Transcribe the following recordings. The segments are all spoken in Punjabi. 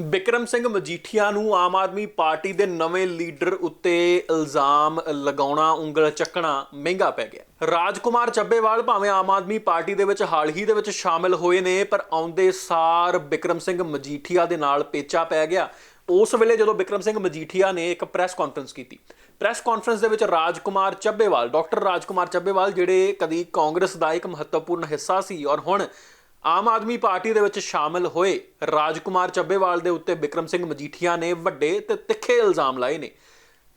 ਬਿਕਰਮ ਸਿੰਘ ਮਜੀਠੀਆ ਨੂੰ ਆਮ ਆਦਮੀ ਪਾਰਟੀ ਦੇ ਨਵੇਂ ਲੀਡਰ ਉੱਤੇ ਇਲਜ਼ਾਮ ਲਗਾਉਣਾ, ਉਂਗਲ ਚੱਕਣਾ ਮਹਿੰਗਾ ਪੈ ਗਿਆ। ਰਾਜਕੁਮਾਰ ਚੱਬੇਵਾਲ ਭਾਵੇਂ ਆਮ ਆਦਮੀ ਪਾਰਟੀ ਦੇ ਵਿੱਚ ਹਾਲ ਹੀ ਦੇ ਵਿੱਚ ਸ਼ਾਮਿਲ ਹੋਏ ਨੇ, ਪਰ ਆਉਂਦੇ ਸਾਰ ਬਿਕਰਮ ਸਿੰਘ ਮਜੀਠੀਆ ਦੇ ਨਾਲ ਪੇਚਾ ਪੈ ਗਿਆ। ਉਸ ਵੇਲੇ ਜਦੋਂ ਬਿਕਰਮ ਸਿੰਘ ਮਜੀਠੀਆ ਨੇ ਇੱਕ ਪ੍ਰੈਸ ਕਾਨਫਰੰਸ ਕੀਤੀ। ਪ੍ਰੈਸ ਕਾਨਫਰੰਸ ਦੇ ਵਿੱਚ ਰਾਜਕੁਮਾਰ ਚੱਬੇਵਾਲ, ਡਾਕਟਰ ਰਾਜਕੁਮਾਰ ਚੱਬੇਵਾਲ, ਜਿਹੜੇ ਕਦੀ ਕਾਂਗਰਸ ਦਾ ਇੱਕ ਮਹੱਤਵਪੂਰਨ ਹਿੱਸਾ ਸੀ ਔਰ ਹੁਣ ਆਮ ਆਦਮੀ ਪਾਰਟੀ ਦੇ ਵਿੱਚ ਸ਼ਾਮਲ ਹੋਏ ਰਾਜਕੁਮਾਰ ਚੱਬੇਵਾਲ ਦੇ ਉੱਤੇ ਬਿਕਰਮ ਸਿੰਘ ਮਜੀਠੀਆ ਨੇ ਵੱਡੇ ਤੇ ਤਿੱਖੇ ਇਲਜ਼ਾਮ ਲਾਏ ਨੇ।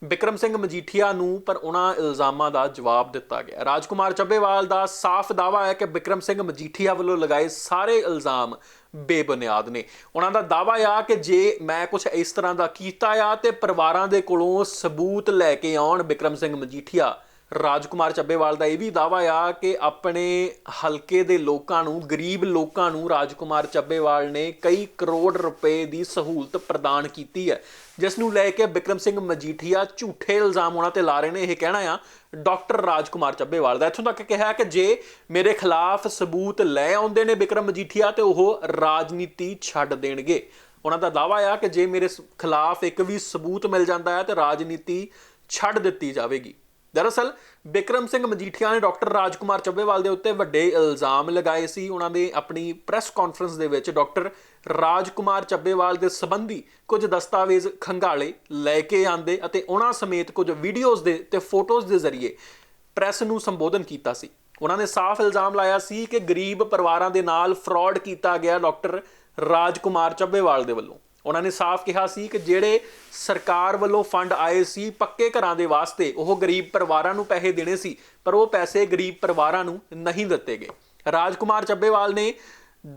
ਬਿਕਰਮ ਸਿੰਘ ਮਜੀਠੀਆ ਨੂੰ ਪਰ ਉਹਨਾਂ ਇਲਜ਼ਾਮਾਂ ਦਾ ਜਵਾਬ ਦਿੱਤਾ ਗਿਆ। ਰਾਜਕੁਮਾਰ ਚੱਬੇਵਾਲ ਦਾ ਸਾਫ਼ ਦਾਅਵਾ ਹੈ ਕਿ ਬਿਕਰਮ ਸਿੰਘ ਮਜੀਠੀਆ ਵੱਲੋਂ ਲਗਾਏ ਸਾਰੇ ਇਲਜ਼ਾਮ ਬੇਬੁਨਿਆਦ ਨੇ। ਉਹਨਾਂ ਦਾ ਦਾਅਵਾ ਆ ਕਿ ਜੇ ਮੈਂ ਕੁਝ ਇਸ ਤਰ੍ਹਾਂ ਦਾ ਕੀਤਾ ਆ ਤੇ ਪਰਿਵਾਰਾਂ ਦੇ ਕੋਲੋਂ ਸਬੂਤ ਲੈ ਕੇ ਆਉਣ ਬਿਕਰਮ ਸਿੰਘ ਮਜੀਠੀਆ ਰਾਜਕੁਮਾਰ ਚੱਬੇਵਾਲ ਦਾ ਇਹ ਵੀ ਦਾਅਵਾ ਆ ਕਿ ਆਪਣੇ ਹਲਕੇ ਦੇ ਲੋਕਾਂ ਨੂੰ, ਗਰੀਬ ਲੋਕਾਂ ਨੂੰ ਰਾਜਕੁਮਾਰ ਚੱਬੇਵਾਲ ਨੇ ਕਈ ਕਰੋੜ ਰੁਪਏ ਦੀ ਸਹੂਲਤ ਪ੍ਰਦਾਨ ਕੀਤੀ ਹੈ। ਜਿਸ ਨੂੰ ਲੈ ਕੇ ਬਿਕਰਮ ਸਿੰਘ ਮਜੀਠੀਆ ਝੂਠੇ ਇਲਜ਼ਾਮ ਉਹਨਾਂ ਤੇ ਲਾ ਰਹੇ ਨੇ, ਇਹ ਕਹਿਣਾ ਆ, ਡਾਕਟਰ ਰਾਜਕੁਮਾਰ ਚੱਬੇਵਾਲ ਦਾ। ਇੱਥੋਂ ਤੱਕ ਕਿਹਾ ਕਿ ਜੇ ਮੇਰੇ ਖਿਲਾਫ ਸਬੂਤ ਲੈ ਆਉਂਦੇ ਨੇ ਬਿਕਰਮ ਮਜੀਠੀਆ ਤੇ ਉਹ ਰਾਜਨੀਤੀ ਛੱਡ ਦੇਣਗੇ। ਉਹਨਾਂ ਦਾ ਦਾਅਵਾ ਆ ਕਿ ਜੇ ਮੇਰੇ ਸ- ਖਿਲਾਫ ਇੱਕ ਵੀ ਸਬੂਤ ਮਿਲ ਜਾਂਦਾ ਹੈ ਤੇ ਰਾਜਨੀਤੀ ਛੱਡ ਦਿੱਤੀ ਜਾਵੇਗੀ। ਦਰਅਸਲ, ਬਿਕਰਮ ਸਿੰਘ ਮਜੀਠੀਆ ਨੇ ਡਾਕਟਰ ਰਾਜਕੁਮਾਰ ਚੱਬੇਵਾਲ ਦੇ ਉੱਤੇ ਵੱਡੇ ਇਲਜ਼ਾਮ ਲਗਾਏ ਸੀ। ਉਹਨਾਂ ਨੇ ਆਪਣੀ ਪ੍ਰੈਸ ਕਾਨਫਰੰਸ ਦੇ ਵਿੱਚ ਡਾਕਟਰ ਰਾਜਕੁਮਾਰ ਚੱਬੇਵਾਲ ਦੇ ਸੰਬੰਧੀ ਕੁਝ ਦਸਤਾਵੇਜ਼ ਖੰਗਾਲੇ ਲੈ ਕੇ ਆਂਦੇ ਅਤੇ ਉਹਨਾਂ ਸਮੇਤ ਕੁਝ ਵੀਡੀਓਜ਼ ਦੇ ਤੇ ਫੋਟੋਜ਼ ਦੇ ਜ਼ਰੀਏ ਪ੍ਰੈਸ ਨੂੰ ਸੰਬੋਧਨ ਕੀਤਾ ਸੀ। ਉਹਨਾਂ ਨੇ ਸਾਫ਼ ਇਲਜ਼ਾਮ ਲਾਇਆ ਸੀ ਕਿ ਗਰੀਬ ਪਰਿਵਾਰਾਂ ਦੇ ਨਾਲ ਫਰਾਡ ਕੀਤਾ ਗਿਆ ਡਾਕਟਰ ਰਾਜਕੁਮਾਰ ਚੱਬੇਵਾਲ ਦੇ ਵੱਲੋਂ। ਉਹਨਾਂ ਨੇ ਸਾਫ਼ ਕਿਹਾ ਸੀ ਕਿ ਜਿਹੜੇ ਸਰਕਾਰ ਵੱਲੋਂ ਫੰਡ ਆਏ ਸੀ ਪੱਕੇ ਘਰਾਂ ਦੇ ਵਾਸਤੇ, ਉਹ ਗਰੀਬ ਪਰਿਵਾਰਾਂ ਨੂੰ ਪੈਸੇ ਦੇਣੇ ਸੀ, ਪਰ ਉਹ ਪੈਸੇ ਗਰੀਬ ਪਰਿਵਾਰਾਂ ਨੂੰ ਨਹੀਂ ਦਿੱਤੇ ਗਏ। ਰਾਜਕੁਮਾਰ ਚੱਬੇਵਾਲ ਨੇ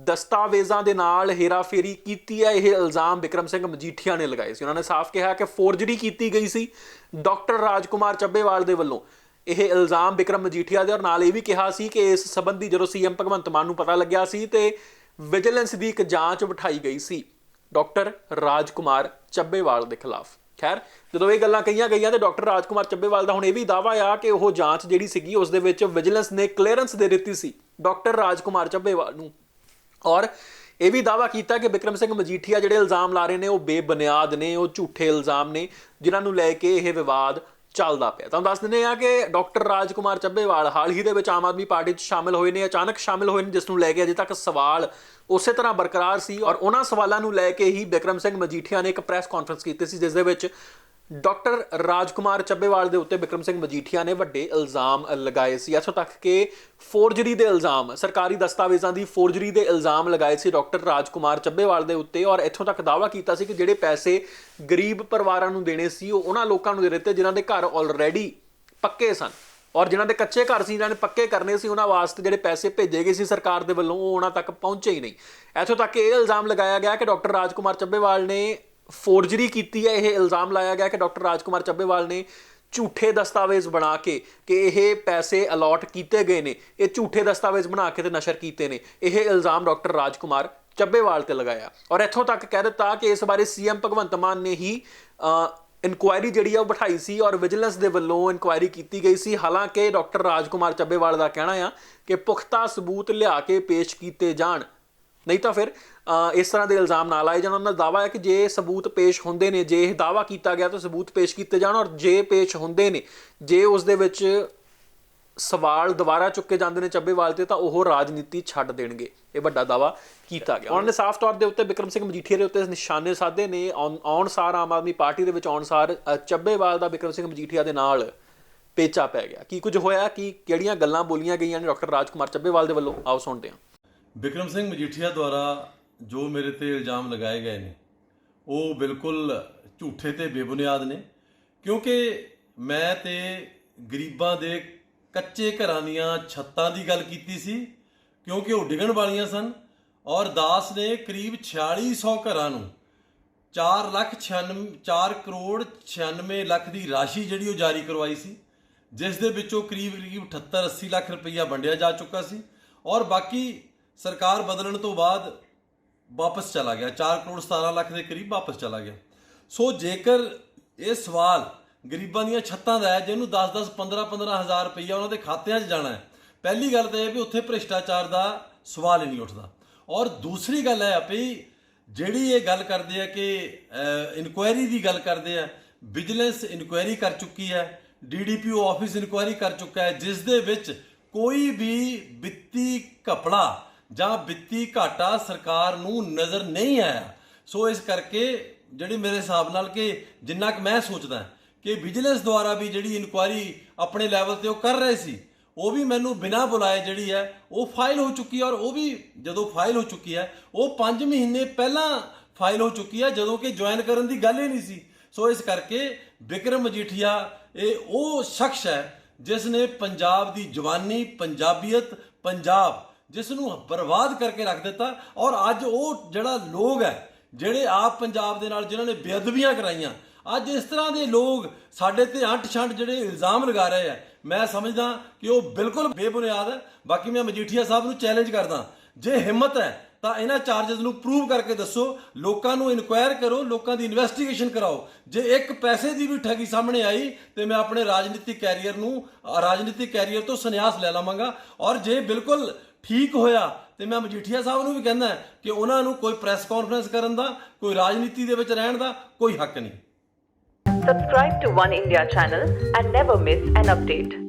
ਦਸਤਾਵੇਜ਼ਾਂ ਦੇ ਨਾਲ ਹੇਰਾਫੇਰੀ ਕੀਤੀ ਹੈ। ਇਹ ਇਲਜ਼ਾਮ ਬਿਕਰਮ ਸਿੰਘ ਮਜੀਠੀਆ ਨੇ ਲਗਾਏ ਸੀ। ਉਹਨਾਂ ਨੇ ਸਾਫ਼ ਕਿਹਾ ਕਿ ਫੋਰਜਰੀ ਕੀਤੀ ਗਈ ਸੀ। ਡਾਕਟਰ ਰਾਜਕੁਮਾਰ ਚੱਬੇਵਾਲ ਦੇ ਵੱਲੋਂ ਇਹ ਇਲਜ਼ਾਮ ਬਿਕਰਮ ਮਜੀਠੀਆ ਦੇ ਔਰ ਨਾਲ ਇਹ ਵੀ ਕਿਹਾ ਸੀ ਕਿ ਇਸ ਸੰਬੰਧੀ ਜਦੋਂ ਸੀਐਮ ਭਗਵੰਤ ਮਾਨ ਨੂੰ ਪਤਾ ਲੱਗਿਆ ਸੀ ਤੇ ਵਿਜੀਲੈਂਸ ਦੀ ਇੱਕ ਜਾਂਚ ਬਿਠਾਈ ਗਈ ਸੀ। ਡਾਕਟਰ ਰਾਜਕੁਮਾਰ ਚੱਬੇਵਾਲ ਦੇ ਖਿਲਾਫ। ਖੈਰ, ਜਦੋਂ ਇਹ ਗੱਲਾਂ ਕਹੀਆਂ ਗਈਆਂ ਤੇ ਡਾਕਟਰ ਰਾਜਕੁਮਾਰ ਚੱਬੇਵਾਲ ਦਾ ਹੁਣ ਇਹ ਵੀ ਦਾਅਵਾ ਆ ਕਿ ਉਹ ਜਾਂਚ ਜਿਹੜੀ ਸੀਗੀ, ਉਸ ਦੇ ਵਿੱਚ ਵਿਜੀਲੈਂਸ ਨੇ ਕਲੀਅਰੈਂਸ ਦੇ ਦਿੱਤੀ ਸੀ ਡਾਕਟਰ ਰਾਜਕੁਮਾਰ ਚੱਬੇਵਾਲ ਨੂੰ। ਔਰ ਇਹ ਵੀ ਦਾਅਵਾ ਕੀਤਾ ਕਿ ਬਿਕਰਮ ਸਿੰਘ ਮਜੀਠੀਆ ਜਿਹੜੇ ਇਲਜ਼ਾਮ ਲਾ ਰਹੇ ਨੇ, ਉਹ ਬੇਬੁਨਿਆਦ ਨੇ, ਉਹ ਝੂਠੇ ਇਲਜ਼ਾਮ ਨੇ, ਜਿਨ੍ਹਾਂ ਨੂੰ ਲੈ ਕੇ ਇਹ ਵਿਵਾਦ ਚੱਲਦਾ ਪਿਆ। ਤੁਹਾਨੂੰ ਦੱਸ ਦਿੰਦੇ ਆ ਕਿ ਡਾਕਟਰ ਰਾਜਕੁਮਾਰ ਚੱਬੇਵਾਲ ਹਾਲ ਹੀ ਦੇ ਵਿੱਚ ਆਮ ਆਦਮੀ ਪਾਰਟੀ 'ਚ ਸ਼ਾਮਿਲ ਹੋਏ ਨੇ, ਅਚਾਨਕ ਸ਼ਾਮਿਲ ਹੋਏ ਨੇ, ਜਿਸ ਨੂੰ ਲੈ ਕੇ ਅਜੇ ਤੱਕ ਸਵਾਲ ਉਸੇ ਤਰ੍ਹਾਂ ਬਰਕਰਾਰ ਸੀ ਔਰ ਉਹਨਾਂ ਸਵਾਲਾਂ ਨੂੰ ਲੈ ਕੇ ਹੀ ਬਿਕਰਮ ਸਿੰਘ ਮਜੀਠੀਆ ਨੇ ਇੱਕ ਪ੍ਰੈਸ ਕਾਨਫਰੰਸ ਕੀਤੀ ਸੀ, ਜਿਸ ਦੇ ਵਿੱਚ ਡਾਕਟਰ ਰਾਜਕੁਮਾਰ ਚੱਬੇਵਾਲ ਦੇ ਉੱਤੇ ਬਿਕਰਮ ਸਿੰਘ ਮਜੀਠੀਆ ਨੇ ਵੱਡੇ ਇਲਜ਼ਾਮ ਲਗਾਏ ਸੀ। ਇੱਥੋਂ ਤੱਕ ਕਿ ਫੋਰਜਰੀ ਦੇ ਇਲਜ਼ਾਮ, ਸਰਕਾਰੀ ਦਸਤਾਵੇਜ਼ਾਂ ਦੀ ਫੋਰਜਰੀ ਦੇ ਇਲਜ਼ਾਮ ਲਗਾਏ ਸੀ ਡਾਕਟਰ ਰਾਜਕੁਮਾਰ ਚੱਬੇਵਾਲ ਦੇ ਉੱਤੇ ਔਰ ਇੱਥੋਂ ਤੱਕ ਦਾਅਵਾ ਕੀਤਾ ਸੀ ਕਿ ਜਿਹੜੇ ਪੈਸੇ ਗਰੀਬ ਪਰਿਵਾਰਾਂ ਨੂੰ ਦੇਣੇ ਸੀ, ਉਹ ਉਹਨਾਂ ਲੋਕਾਂ ਨੂੰ ਦੇ ਦਿੱਤੇ ਜਿਨ੍ਹਾਂ ਦੇ ਘਰ ਆਲਰੇਡੀ ਪੱਕੇ ਸਨ ਔਰ ਜਿਨ੍ਹਾਂ ਦੇ ਕੱਚੇ ਘਰ ਸੀ, ਜਿਨ੍ਹਾਂ ਨੇ ਪੱਕੇ ਕਰਨੇ ਸੀ, ਉਹਨਾਂ ਵਾਸਤੇ ਜਿਹੜੇ ਪੈਸੇ ਭੇਜੇ ਗਏ ਸੀ ਸਰਕਾਰ ਦੇ ਵੱਲੋਂ, ਉਹ ਉਹਨਾਂ ਤੱਕ ਪਹੁੰਚੇ ਹੀ ਨਹੀਂ। ਇੱਥੋਂ ਤੱਕ ਇਹ ਇਲਜ਼ਾਮ ਲਗਾਇਆ ਗਿਆ ਕਿ ਡਾਕਟਰ ਰਾਜਕੁਮਾਰ ਚੱਬੇਵਾਲ ਨੇ ਫੋਰਜਰੀ ਕੀਤੀ ਹੈ, ਇਹ ਇਲਜ਼ਾਮ ਲਾਇਆ ਗਿਆ ਕਿ ਡਾਕਟਰ ਰਾਜਕੁਮਾਰ ਚੱਬੇਵਾਲ ਨੇ ਝੂਠੇ ਦਸਤਾਵੇਜ਼ ਬਣਾ ਕੇ ਕਿ ਇਹ ਪੈਸੇ ਅਲਾਟ ਕੀਤੇ ਗਏ ਨੇ, ਇਹ ਝੂਠੇ ਦਸਤਾਵੇਜ਼ ਬਣਾ ਕੇ ਤੇ ਨਸ਼ਰ ਕੀਤੇ ਨੇ, ਇਹ ਇਲਜ਼ਾਮ ਡਾਕਟਰ ਰਾਜਕੁਮਾਰ ਚੱਬੇਵਾਲ ਤੇ ਲਗਾਇਆ। ਔਰ ਇੱਥੋਂ ਤੱਕ ਕਹਿ ਦਿੱਤਾ ਕਿ ਇਸ ਬਾਰੇ ਸੀਐਮ ਭਗਵੰਤ ਮਾਨ ਨੇ ਹੀ ਇਨਕੁਆਇਰੀ ਜਿਹੜੀ ਆ ਉਹ ਬਿਠਾਈ ਸੀ ਔਰ ਵਿਜੀਲੈਂਸ ਦੇ ਵੱਲੋਂ ਇਨਕੁਆਇਰੀ ਕੀਤੀ ਗਈ ਸੀ। ਹਾਲਾਂਕਿ ਡਾਕਟਰ ਰਾਜਕੁਮਾਰ ਚੱਬੇਵਾਲ ਦਾ ਕਹਿਣਾ ਆ ਕਿ ਪੁਖਤਾ ਸਬੂਤ ਲਿਆ ਕੇ ਪੇਸ਼ ਕੀਤੇ ਜਾਣ ਨਹੀਂ ਤਾਂ ਫਿਰ ਇਸ ਤਰ੍ਹਾਂ ਦੇ ਇਲਜ਼ਾਮ ਨਾ ਲਾਏ ਜਾਣ। ਉਹਨਾਂ ਦਾ ਦਾਵਾ ਹੈ ਕਿ ਜੇ ਸਬੂਤ ਪੇਸ਼ ਹੁੰਦੇ ਨੇ, ਜੇ ਇਹ ਦਾਵਾ ਕੀਤਾ ਗਿਆ ਤਾਂ ਸਬੂਤ ਪੇਸ਼ ਕੀਤੇ ਜਾਣ ਔਰ ਜੇ ਪੇਸ਼ ਹੁੰਦੇ ਨੇ, ਜੇ ਉਸ ਦੇ ਵਿੱਚ ਸਵਾਲ ਦੁਬਾਰਾ ਚੁੱਕੇ ਜਾਂਦੇ ਨੇ ਚੱਬੇਵਾਲ ਤੇ ਤਾਂ ਉਹ ਰਾਜਨੀਤੀ ਛੱਡ ਦੇਣਗੇ। ਇਹ ਵੱਡਾ ਦਾਵਾ ਕੀਤਾ ਗਿਆ। ਉਹਨਾਂ ਨੇ ਸਾਫ਼ ਤੌਰ ਦੇ ਉੱਤੇ ਬਿਕਰਮ ਸਿੰਘ ਮਜੀਠੀਆ ਦੇ ਉੱਤੇ ਨਿਸ਼ਾਨੇ ਸਾਧੇ ਨੇ। ਆਉਣ ਆਉਣ ਸਾਰ ਆਮ ਆਦਮੀ ਪਾਰਟੀ ਦੇ ਵਿੱਚ ਆਉਣ ਸਾਰ ਚੱਬੇਵਾਲ ਦਾ ਬਿਕਰਮ ਸਿੰਘ ਮਜੀਠੀਆ ਦੇ ਨਾਲ ਪੇਚਾ ਪੈ ਗਿਆ। ਕੀ ਕੁਝ ਹੋਇਆ? ਕੀ, ਕਿਹੜੀਆਂ ਗੱਲਾਂ ਬੋਲੀਆਂ ਗਈਆਂ ਨੇ ਡਾਕਟਰ ਰਾਜਕੁਮਾਰ ਚੱਬੇਵਾਲ ਦੇ ਵੱਲੋਂ? ਆਓ ਸੁਣਦੇ ਹਾਂ। ਵਿਕਰਮ ਸਿੰਘ ਮਜੀਠੀਆ ਦੁਆਰਾ ਜੋ ਮੇਰੇ ਤੇ ਇਲਜ਼ਾਮ ਲਗਾਏ ਗਏ ਨੇ, ਉਹ ਬਿਲਕੁਲ ਝੂਠੇ ਤੇ ਬੇਬੁਨਿਆਦ ਨੇ, ਕਿਉਂਕਿ ਮੈਂ ਤੇ ਗਰੀਬਾਂ ਦੇ ਕੱਚੇ ਘਰਾਂ ਦੀਆਂ ਛੱਤਾਂ ਦੀ ਗੱਲ ਕੀਤੀ ਸੀ, ਕਿਉਂਕਿ ਉਹ ਡਿੱਗਣ ਵਾਲੀਆਂ ਸਨ ਔਰ ਦਾਸ ਨੇ ਕਰੀਬ 4600 ਘਰਾਂ ਨੂੰ 4 ਲੱਖ 96 4 ਕਰੋੜ 96 ਲੱਖ ਦੀ ਰਾਸ਼ੀ ਜਿਹੜੀ ਉਹ ਜਾਰੀ ਕਰਵਾਈ ਸੀ, ਜਿਸ ਦੇ ਵਿੱਚੋਂ ਕਰੀਬ ਕਰੀਬ 78 80 ਲੱਖ ਰੁਪਈਆ ਵੰਡਿਆ ਜਾ ਚੁੱਕਾ ਸੀ ਔਰ ਬਾਕੀ ਸਰਕਾਰ ਬਦਲਣ ਤੋਂ ਬਾਅਦ ਵਾਪਸ ਚਲਾ ਗਿਆ। 4 ਕਰੋੜ 17 ਲੱਖ ਦੇ ਕਰੀਬ ਵਾਪਸ ਚਲਾ ਗਿਆ। ਸੋ ਜੇਕਰ ਇਹ ਸਵਾਲ ਗਰੀਬਾਂ ਦੀਆਂ ਛੱਤਾਂ ਦਾ ਹੈ, ਜਿਹਨੂੰ 10-10 15-15 ਹਜ਼ਾਰ ਰੁਪਈਆ ਉਹਨਾਂ ਦੇ ਖਾਤਿਆਂ 'ਚ ਜਾਣਾ ਹੈ, ਪਹਿਲੀ ਗੱਲ ਤਾਂ ਇਹ ਵੀ ਉੱਥੇ ਭ੍ਰਿਸ਼ਟਾਚਾਰ ਦਾ ਸਵਾਲ ਹੀ ਨਹੀਂ ਉੱਠਦਾ। ਔਰ ਦੂਸਰੀ ਗੱਲ ਹੈ ਵੀ ਜਿਹੜੀ ਇਹ ਗੱਲ ਕਰਦੇ ਆ ਕਿ ਇਨਕੁਆਇਰੀ ਦੀ ਗੱਲ ਕਰਦੇ ਆ, ਵਿਜੀਲੈਂਸ ਇਨਕੁਆਇਰੀ ਕਰ ਚੁੱਕੀ ਹੈ ਡੀਡੀਪੀਓ ਆਫਿਸ ਇਨਕੁਆਇਰੀ ਕਰ ਚੁੱਕਾ ਹੈ, ਜਿਸ ਦੇ ਵਿੱਚ ਕੋਈ ਵੀ ਵਿੱਤੀ ਘਪਲਾ ਜਾਂ ਵਿੱਤੀ ਘਾਟਾ ਸਰਕਾਰ ਨੂੰ ਨਜ਼ਰ ਨਹੀਂ ਆਇਆ। ਸੋ ਇਸ ਕਰਕੇ ਜਿਹੜੀ ਮੇਰੇ ਹਿਸਾਬ ਨਾਲ ਕਿ ਜਿੰਨਾ ਕਿ ਮੈਂ ਸੋਚਦਾ ਕਿ ਵਿਜੀਲੈਂਸ ਦੁਆਰਾ ਵੀ ਜਿਹੜੀ ਇਨਕੁਆਇਰੀ ਆਪਣੇ ਲੈਵਲ ਤੇ ਉਹ ਕਰ ਰਹੇ ਸੀ, ਉਹ ਵੀ ਮੈਨੂੰ ਬਿਨਾਂ ਬੁਲਾਏ ਜਿਹੜੀ ਹੈ, ਉਹ ਫਾਈਲ ਹੋ ਚੁੱਕੀ ਹੈ ਔਰ ਉਹ ਵੀ ਜਦੋਂ ਫਾਈਲ ਹੋ ਚੁੱਕੀ ਹੈ, ਉਹ 5 ਮਹੀਨੇ ਪਹਿਲਾਂ ਫਾਈਲ ਹੋ ਚੁੱਕੀ ਹੈ, ਜਦੋਂ ਕਿ ਜੁਆਇਨ ਕਰਨ ਦੀ ਗੱਲ ਹੀ ਨਹੀਂ ਸੀ। ਸੋ ਇਸ ਕਰਕੇ ਵਿਕਰਮ ਮਜੀਠੀਆ ਇਹ ਉਹ ਸ਼ਖਸ ਹੈ ਜਿਸ ਨੇ ਪੰਜਾਬ ਦੀ ਜਵਾਨੀ, ਪੰਜਾਬੀਅਤ, ਪੰਜਾਬ ਜਿਸ ਨੂੰ ਬਰਬਾਦ ਕਰਕੇ ਰੱਖ ਦਿੱਤਾ ਔਰ ਅੱਜ ਉਹ ਜਿਹੜਾ ਲੋਕ ਹੈ, ਜਿਹੜੇ ਆਪ ਪੰਜਾਬ ਦੇ ਨਾਲ ਜਿਨ੍ਹਾਂ ਨੇ ਬੇਅਦਬੀਆਂ ਕਰਾਈਆਂ, ਅੱਜ ਇਸ ਤਰ੍ਹਾਂ ਦੇ ਲੋਕ ਸਾਡੇ ਤੇ ਅੰਟ ਛੰਟ ਜਿਹੜੇ ਇਲਜ਼ਾਮ ਲਗਾ ਰਹੇ ਆ। ਮੈਂ ਸਮਝਦਾ ਕਿ ਉਹ ਬਿਲਕੁਲ ਬੇਬੁਨਿਆਦ ਹੈ। ਬਾਕੀ ਮੈਂ ਮਜੀਠੀਆ ਸਾਹਿਬ ਨੂੰ ਚੈਲੰਜ ਕਰਦਾ, ਜੇ ਹਿੰਮਤ ਹੈ, ਤਾਂ ਇਹਨਾਂ ਚਾਰजेस ਨੂੰ ਪ੍ਰੂਵ ਕਰਕੇ ਦੱਸੋ, ਲੋਕਾਂ ਨੂੰ ਇਨਕੁਆਇਰ ਕਰੋ, ਲੋਕਾਂ ਦੀ ਇਨਵੈਸਟੀਗੇਸ਼ਨ ਕਰਾਓ। ਜੇ ਇੱਕ ਪੈਸੇ ਦੀ ਵੀ ਠੱਗੀ ਸਾਹਮਣੇ ਆਈ, ਤੇ ਮੈਂ ਆਪਣੇ ਰਾਜਨੀਤਿਕ ਕੈਰੀਅਰ ਨੂੰ, ਰਾਜਨੀਤਿਕ ਕੈਰੀਅਰ ਤੋਂ ਸੰਨਿਆਸ ਲੈ ਲਵਾਂਗਾ। ਔਰ ਜੇ ਬਿਲਕੁਲ ਠੀਕ ਹੋਇਆ ਤੇ ਮੈਂ ਮਜੀਠੀਆ ਸਾਹਿਬ ਨੂੰ ਵੀ ਕਹਿੰਦਾ ਕਿ ਉਹਨਾਂ ਨੂੰ ਕੋਈ ਪ੍ਰੈਸ ਕਾਨਫਰੰਸ ਕਰਨ ਦਾ, ਕੋਈ ਰਾਜਨੀਤੀ ਦੇ ਵਿੱਚ ਰਹਿਣ ਦਾ ਕੋਈ ਹੱਕ ਨਹੀਂ Subscribe to One India channel and never miss an update.